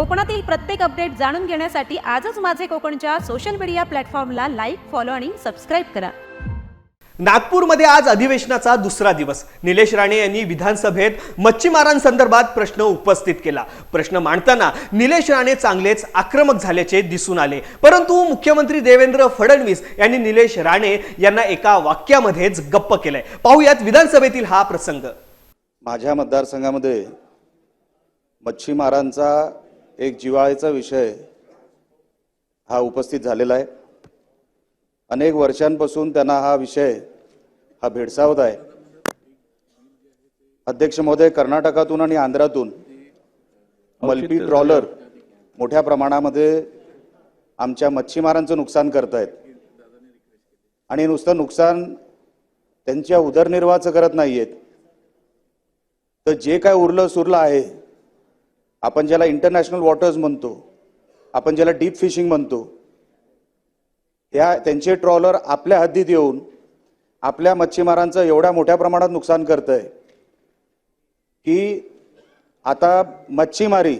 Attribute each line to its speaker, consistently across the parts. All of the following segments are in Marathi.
Speaker 1: कोकणातील प्रत्येक अपडेट जाणून घेण्यासाठी आजच माझे कोकणच्या सोशल मीडिया प्लॅटफॉर्मला लाईक फॉलो आणि सबस्क्राईब करा.
Speaker 2: नागपूरमध्ये आज अधिवेशनाचा दुसरा दिवस. निलेश राणे यांनी विधानसभेत मच्छीमारांसंदर्भात प्रश्न उपस्थित केला. प्रश्न मांडताना निलेश राणे चांगलेच आक्रमक झाल्याचे दिसून आले. परंतु मुख्यमंत्री देवेंद्र फडणवीस यांनी निलेश राणे यांना एका वाक्यामध्येच गप्प केलंय. पाहुयात विधानसभेतील हा प्रसंग.
Speaker 3: माझ्या मतदारसंघामध्ये मच्छीमारांचा एक जिव्हाळ्याचा विषय हा उपस्थित झालेला आहे. अनेक वर्षांपासून त्यांना हा विषय हा भेडसावत आहे. अध्यक्ष महोदय कर्नाटकातून आणि आंध्रातून मल्पी ट्रॉलर मोठ्या प्रमाणामध्ये आमच्या मच्छीमारांचं नुकसान करतायत. आणि नुसतं नुकसान त्यांच्या उदरनिर्वाहाचं करत नाहीयेत. तर जे काय उरलं सुरलं आहे आपण ज्याला इंटरनॅशनल वॉटर्स म्हणतो आपण ज्याला डीप फिशिंग म्हणतो ह्या त्यांचे ट्रॉलर आपल्या हद्दीत येऊन आपल्या मच्छीमारांचं एवढ्या मोठ्या प्रमाणात नुकसान करतंय आहे की आता मच्छीमारी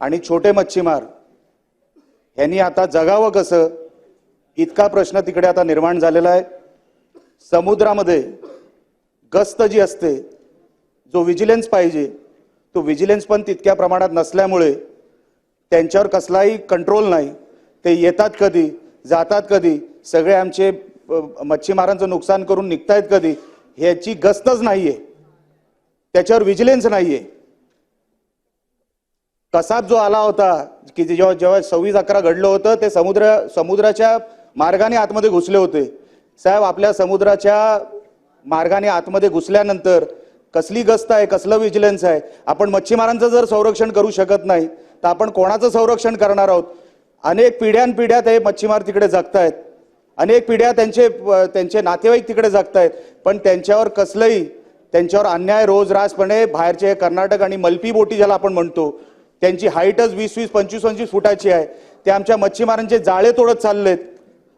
Speaker 3: आणि छोटे मच्छीमार ह्यांनी आता जगावं कसं इतका प्रश्न तिकडे आता निर्माण झालेला आहे. समुद्रामध्ये गस्त जी असते जो विजिलन्स पाहिजे तो व्हिजिलन्स पण तितक्या प्रमाणात नसल्यामुळे त्यांच्यावर कसलाही कंट्रोल नाही. ते येतात कधी जातात कधी सगळे आमचे मच्छीमारांचं नुकसान करून निघतायत कधी ह्याची गस्तच नाहीये. त्याच्यावर विजिलन्स नाहीये. कसाब जो आला होता की जेव्हा जेव्हा सव्वीस अकरा घडलं होतं ते समुद्र समुद्राच्या मार्गाने आतमध्ये घुसले होते. साहेब आपल्या समुद्राच्या मार्गाने आतमध्ये घुसल्यानंतर कसली गस्त आहे कसलं विजिलन्स आहे? आपण मच्छीमारांचं जर संरक्षण करू शकत नाही तर आपण कोणाचं संरक्षण करणार आहोत? अनेक पिढ्यानपिढ्या ते मच्छीमार तिकडे जगतायत. अनेक पिढ्या त्यांचे त्यांचे नातेवाईक तिकडे जगतायत. पण त्यांच्यावर कसलंही त्यांच्यावर अन्याय रोज रासपणे बाहेरचे कर्नाटक आणि मल्पी बोटी ज्याला आपण म्हणतो त्यांची हाईटच वीस वीस पंचवीस पंचवीस फुटाची आहे. ते आमच्या मच्छीमारांचे जाळे तोडत चाललेत.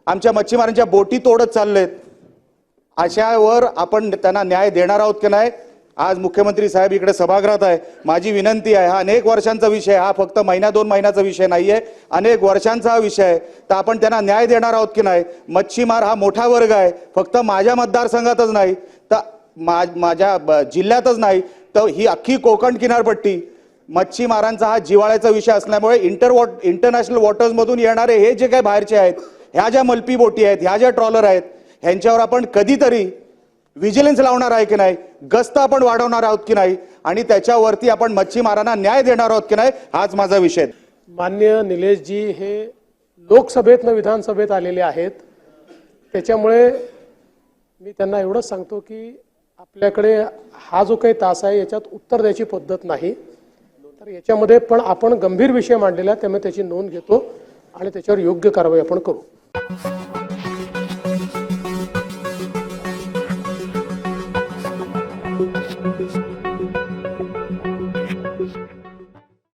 Speaker 3: आमच्या मच्छीमारांच्या बोटी तोडत चाललेत. अशावर आपण त्यांना न्याय देणार आहोत की नाही? आज मुख्यमंत्री साहेब इकडे सभागृहात आहे. माझी विनंती आहे हा अनेक वर्षांचा विषय हा फक्त महिना दोन महिन्याचा विषय नाही आहे अनेक वर्षांचा हा विषय आहे. तर आपण त्यांना न्याय देणार आहोत की नाही? मच्छीमार हा मोठा वर्ग आहे. फक्त माझ्या मतदारसंघातच नाही तर मा- माझ्या ब- जिल्ह्यातच नाही तर ही अख्खी कोकण किनारपट्टी मच्छीमारांचा हा जिवाळ्याचा विषय असल्यामुळे इंटर वॉट इंटरनॅशनल वॉटर्समधून येणारे हे जे काही बाहेरचे आहेत ह्या ज्या मल्पी बोटी आहेत ह्या ज्या ट्रॉलर आहेत ह्यांच्यावर आपण कधीतरी व्हिजिलन्स लावणार आहे की नाही? गस्त आपण वाढवणार आहोत की नाही? आणि त्याच्यावरती आपण मच्छीमारांना न्याय देणार आहोत की नाही? हाच माझा विषय
Speaker 4: मान्य निलेशजी हे लोकसभेतनं विधानसभेत आलेले आहेत. त्याच्यामुळे मी त्यांना एवढंच सांगतो की आपल्याकडे हा जो काही तास आहे याच्यात उत्तर द्यायची पद्धत नाही. तर याच्यामध्ये पण आपण गंभीर विषय मांडलेला आहे त्यामुळे त्याची नोंद घेतो आणि त्याच्यावर योग्य कारवाई आपण करू.